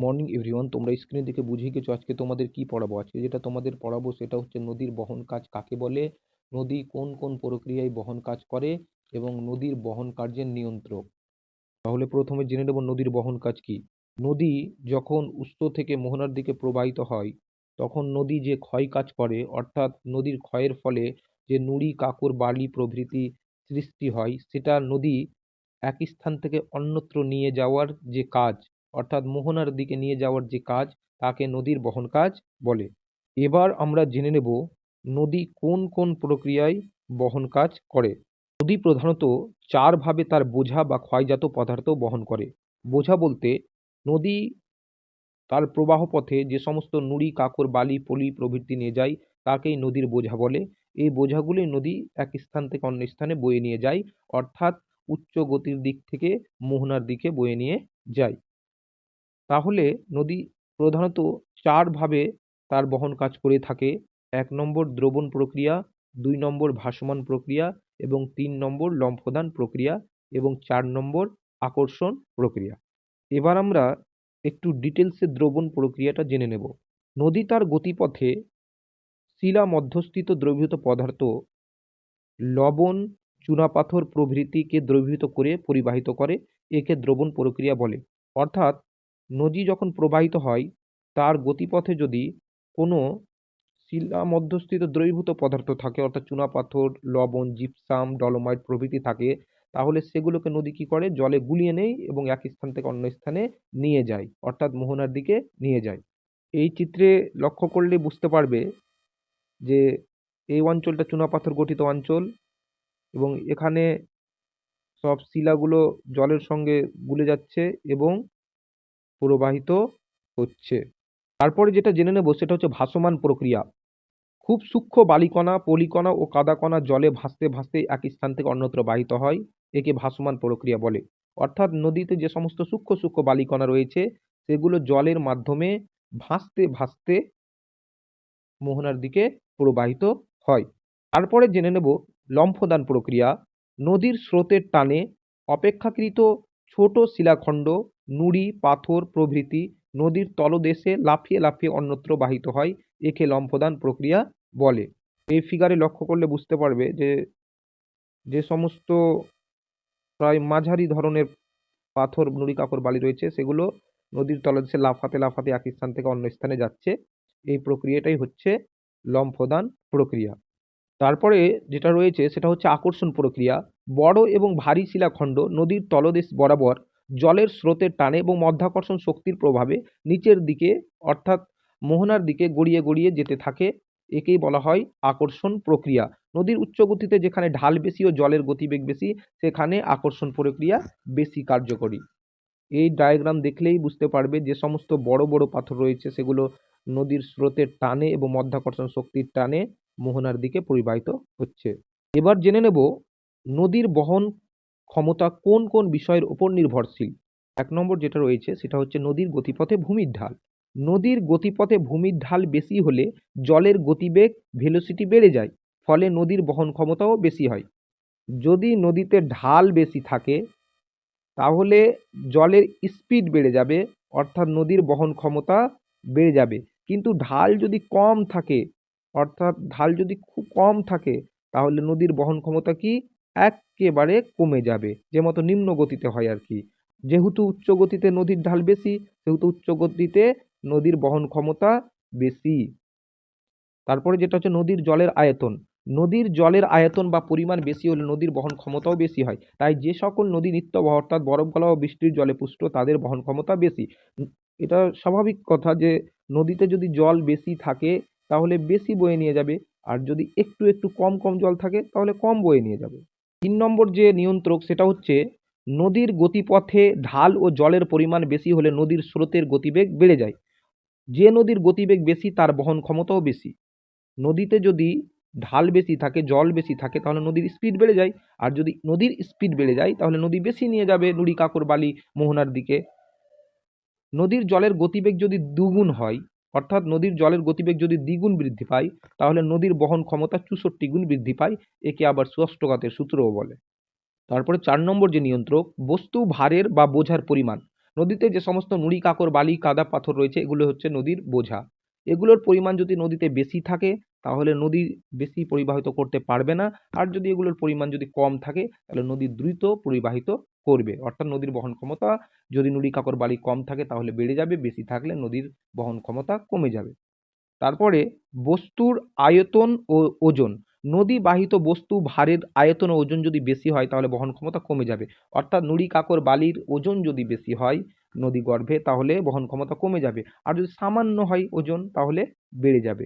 Morning everyone তোমরা স্ক্রিনে দেখে বুঝেই গেছো আজকে তোমাদের কি পড়াবো? আজকে যেটা তোমাদের পড়াবো সেটা হচ্ছে নদীর বহন কাজ কাকে বলে? নদী কোন কোন প্রক্রিয়ায় বহন কাজ করে এবং নদীর বহন কার্যের নিয়ন্ত্রক? তাহলে প্রথমে জেনে নেব নদীর বহন কাজ কি। নদী যখন উৎস থেকে মোহনার দিকে প্রবাহিত হয়, তখন নদী যে ক্ষয় কাজ করে, অর্থাৎ নদীর ক্ষয়ের ফলে যে নুড়ি, কাকর, বালি প্রভৃতি সৃষ্টি হয়, সেটা নদী এক স্থান থেকে অন্যত্র নিয়ে যাওয়ার যে কাজ অর্থাৎ মোহনার দিকে নিয়ে যাওয়ার যে কাজ, তাকে নদীর বহন কাজ বলে। এবার আমরা জেনে নেব নদী কোন কোন প্রক্রিয়ায় বহন কাজ করে। নদী প্রধানত চারভাবে তার বোঝা বা ক্ষয়জাত পদার্থ বহন করে। বোঝা বলতে নদী তার প্রবাহ পথে যে সমস্ত নুড়ি, কাকর, বালি, পলি প্রভৃতি নিয়ে যায়, তাকেই নদীর বোঝা বলে। এই বোঝাগুলি নদী এক স্থান থেকে অন্য স্থানে বয়ে নিয়ে যায়, অর্থাৎ উচ্চ গতির দিক থেকে মোহনার দিকে বয়ে নিয়ে যায়। তাহলে নদী প্রধানত চারভাবে তার বহন কাজ করে থাকে। এক নম্বর দ্রবণ প্রক্রিয়া, দুই নম্বর ভাসমান প্রক্রিয়া এবং তিন নম্বর লম্ফদান প্রক্রিয়া এবং চার নম্বর আকর্ষণ প্রক্রিয়া। এবার আমরা একটু ডিটেলসে দ্রবণ প্রক্রিয়াটা জেনে নেব। নদী তার গতিপথে শিলা মধ্যস্থিত দ্রবীভূত পদার্থ লবণ, চুনাপাথর প্রভৃতিকে দ্রবীভূত করে পরিবাহিত করে, একে দ্রবণ প্রক্রিয়া বলে। অর্থাৎ নদী যখন প্রবাহিত হয়, তার গতিপথে যদি কোনো শিলা মধ্যস্থিত দ্রবীভূত পদার্থ থাকে, অর্থাৎ চুনাপাথর লবণ জিপসাম ডলোমাইট প্রভৃতি থাকে, তাহলে সেগুলোকে নদী কী করে? জলে গুলিয়ে নেয় এবং এক স্থান থেকে অন্য স্থানে নিয়ে যায়, অর্থাৎ মোহনার দিকে নিয়ে যায়। এই চিত্রে লক্ষ্য করলে বুঝতে পারবে যে এই অঞ্চলটা চুনাপাথর গঠিত অঞ্চল এবং এখানে সব শিলাগুলো জলের সঙ্গে গুলে যাচ্ছে এবং প্রবাহিত হচ্ছে। তারপরে যেটা জেনে নেব সেটা হচ্ছে ভাসমান প্রক্রিয়া। খুব সূক্ষ্ম বালিকণা, পলিকণা ও কাদাকণা জলে ভাসতে ভাসতে এক স্থান থেকে অন্যত্র বাহিত হয়, একে ভাসমান প্রক্রিয়া বলে। অর্থাৎ নদীতে যে সমস্ত সূক্ষ্ম সূক্ষ্ম বালিকণা রয়েছে, সেগুলো জলের মাধ্যমে ভাসতে ভাসতে মোহনার দিকে প্রবাহিত হয়। তারপরে জেনে নেব লম্ফদান প্রক্রিয়া। নদীর স্রোতের টানে অপেক্ষাকৃত ছোট শিলাখণ্ড নুড়ি, পাথর প্রভৃতি নদীর তলদেশে লাফিয়ে লাফিয়ে অন্যত্র বাহিত হয়, একে লম্ফদান প্রক্রিয়া বলে। এই ফিগারে লক্ষ্য করলে বুঝতে পারবে যে যে সমস্ত প্রায় মাঝারি ধরনের পাথর, নুড়ি কাকর বালি রয়েছে, সেগুলো নদীর তলদেশে লাফাতে লাফাতে এক স্থান থেকে অন্য স্থানে যাচ্ছে। এই প্রক্রিয়াটাই হচ্ছে লম্ফদান প্রক্রিয়া। তারপরে যেটা রয়েছে, সেটা হচ্ছে আকর্ষণ প্রক্রিয়া। বড় এবং ভারী শিলাখণ্ড নদীর তলদেশ বরাবর জলের স্রোতের টানে এবং মধ্যাকর্ষণ শক্তির প্রভাবে নিচের দিকে, অর্থাৎ মোহনার দিকে গড়িয়ে গড়িয়ে যেতে থাকে, একেই বলা হয় আকর্ষণ প্রক্রিয়া। নদীর উচ্চ গতিতে যেখানে ঢাল বেশি ও জলের গতিবেগ বেশি, সেখানে আকর্ষণ প্রক্রিয়া বেশি কার্যকরী। এই ডায়াগ্রাম দেখলেই বুঝতে পারবে যে সমস্ত বড় বড় পাথর রয়েছে, সেগুলো নদীর স্রোতের টানে এবং মধ্যাকর্ষণ শক্তির টানে মোহনার দিকে পরিবাহিত হচ্ছে। এবার জেনে নেব নদীর বহন ক্ষমতা কোন কোন বিষয়ের ওপর নির্ভরশীল? এক নম্বর যেটা রয়েছে, সেটা হচ্ছে নদীর গতিপথে ভূমির ঢাল। নদীর গতিপথে ভূমির ঢাল বেশি হলে জলের গতিবেগ ভেলোসিটি বেড়ে যায়, ফলে নদীর বহন ক্ষমতাও বেশি হয়। যদি নদীতে ঢাল বেশি থাকে, তাহলে জলের স্পিড বেড়ে যাবে, অর্থাৎ নদীর বহন ক্ষমতা বেড়ে যাবে। কিন্তু ঢাল যদি কম থাকে, অর্থাৎ ঢাল যদি খুব কম থাকে, তাহলে নদীর বহন ক্ষমতা কি? একেবারে কমে যাবে, যে মতো নিম্ন গতিতে হয় আর কি। যেহেতু উচ্চ গতিতে নদীর ঢাল বেশি, সেহেতু উচ্চ গতিতে নদীর বহন ক্ষমতা বেশি। তারপরে যেটা হচ্ছে নদীর জলের আয়তন। নদীর জলের আয়তন বা পরিমাণ বেশি হলে নদীর বহন ক্ষমতাও বেশি হয়। তাই যে সকল নদী নিত্যবহ অর্থাৎ বরফ গলা ও বৃষ্টির জলে পুষ্ট, তাদের বহন ক্ষমতা বেশি। এটা স্বাভাবিক কথা যে, নদীতে যদি জল বেশি থাকে, তাহলে বেশি বয়ে নিয়ে যাবে। আর যদি একটু একটু কম কম জল থাকে, তাহলে কম বয়ে নিয়ে যাবে। তিন নম্বর যে নিয়ন্ত্রক, সেটা হচ্ছে নদীর গতিপথে ঢাল ও জলের পরিমাণ বেশি হলে নদীর স্রোতের গতিবেগ বেড়ে যায়। যে নদীর গতিবেগ বেশি, তার বহন ক্ষমতাও বেশি। নদীতে যদি ঢাল বেশি থাকে, জল বেশি থাকে, তাহলে নদীর স্পিড বেড়ে যায়। আর যদি নদীর স্পিড বেড়ে যায়, তাহলে নদী বেশি নিয়ে যাবে নুড়ি কাকর বালি, মোহনার দিকে। নদীর জলের গতিবেগ যদি দুগুণ হয় অর্থাৎ নদীর জলের গতিবেগ যদি দ্বিগুণ বৃদ্ধি পায়, তাহলে নদীর বহন ক্ষমতা চুষট্টি গুণ বৃদ্ধি পায়, একে আবার সুষ্ঠঘাতের সূত্রও বলে। তারপরে চার নম্বর যে নিয়ন্ত্রক, বস্তু ভারের বা বোঝার পরিমাণ। নদীতে যে সমস্ত নুড়ি, কাকর, বালি, কাদা, পাথর রয়েছে, এগুলো হচ্ছে নদীর বোঝা। এগুলোর পরিমাণ যদি নদীতে বেশি থাকে তাহলে নদী বেশি পরিবাহিত করতে পারবে না। আর যদি এগুলোর পরিমাণ যদি কম থাকে, তাহলে নদী দ্রুত পরিবাহিত করবে। অর্থাৎ নদীর বহন ক্ষমতা, যদি নুড়ি কাকর বালি কম থাকে তাহলে বেড়ে যাবে, বেশি থাকলে নদীর বহন ক্ষমতা কমে যাবে। তারপরে বস্তুর আয়তন ও ওজন। নদী বাহিত বস্তু ভারের আয়তন ও ওজন যদি বেশি হয়, তাহলে বহন ক্ষমতা কমে যাবে। অর্থাৎ নুড়ি কাকর বালির ওজন যদি বেশি হয় নদী গর্ভে, তাহলে বহন ক্ষমতা কমে যাবে। আর যদি সামান্য হয় ওজন, তাহলে বেড়ে যাবে।